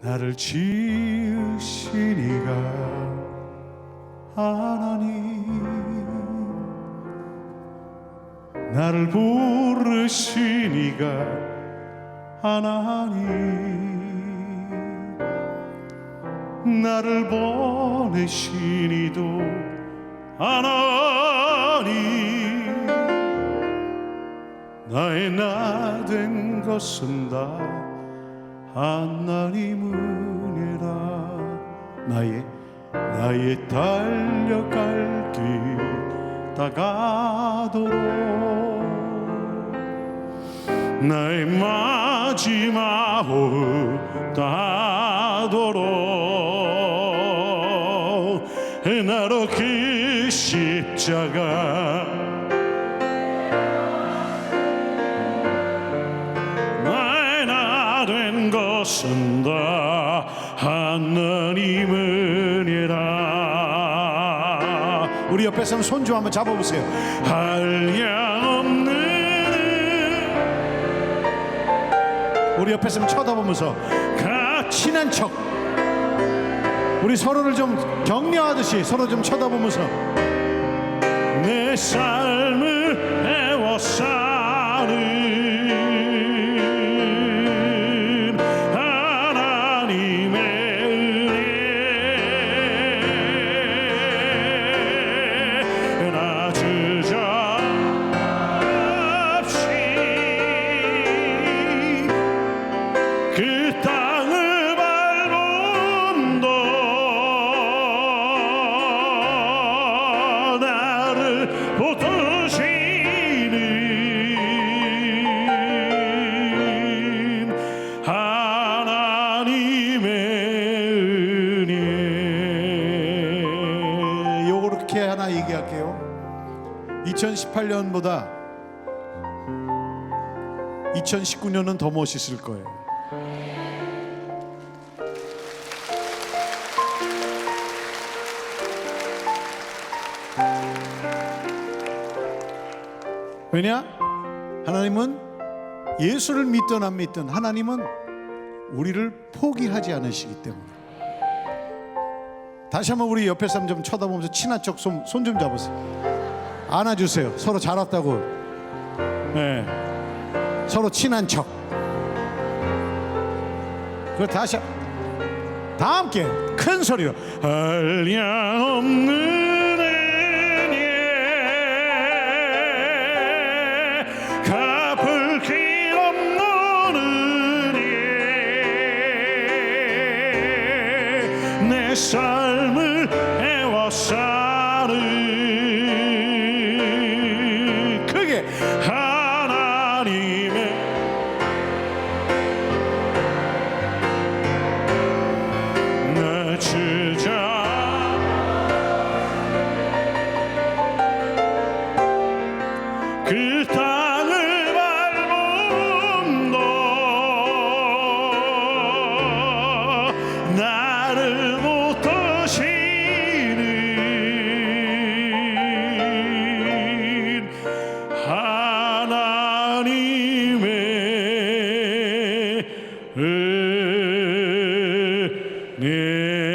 나를 지으신 이가 하나님 나를 부르신 이가 하나님. 나를 보내신 이도 하나님. 나의 나 된 것은 다 하나님 은혜라 나의 나의 달려갈 길 다가도록 나의 마지막 호흡 다도록 나로 그 십자가 나된 것은 다 하나님 은혜라 우리 옆에 사람 손좀 한번 잡아보세요. 한량 없는 우리 옆에 사람 쳐다보면서 가 친한 척. 우리 서로를 좀 격려하듯이 서로 좀 쳐다보면서 내 삶을 애워 사는 붙드시는 하나님의 은혜 요렇게 하나 얘기할게요. 2018년보다 2019년은 더 멋있을 거예요. 왜냐? 하나님은 예수를 믿든 안 믿든 하나님은 우리를 포기하지 않으시기 때문에 다시 한번 우리 옆에 사람 좀 쳐다보면서 친한 척 손 좀 잡으세요. 안아주세요. 서로 잘 왔다고. 네. 서로 친한 척. 그 다시 한- 다 함께 큰 소리로 한량 없는 내 삶을 애워 사는 크게 하나님의 내 주자. 그 땅을 밟은 너나 나를 못 도시는 하나님의 은혜.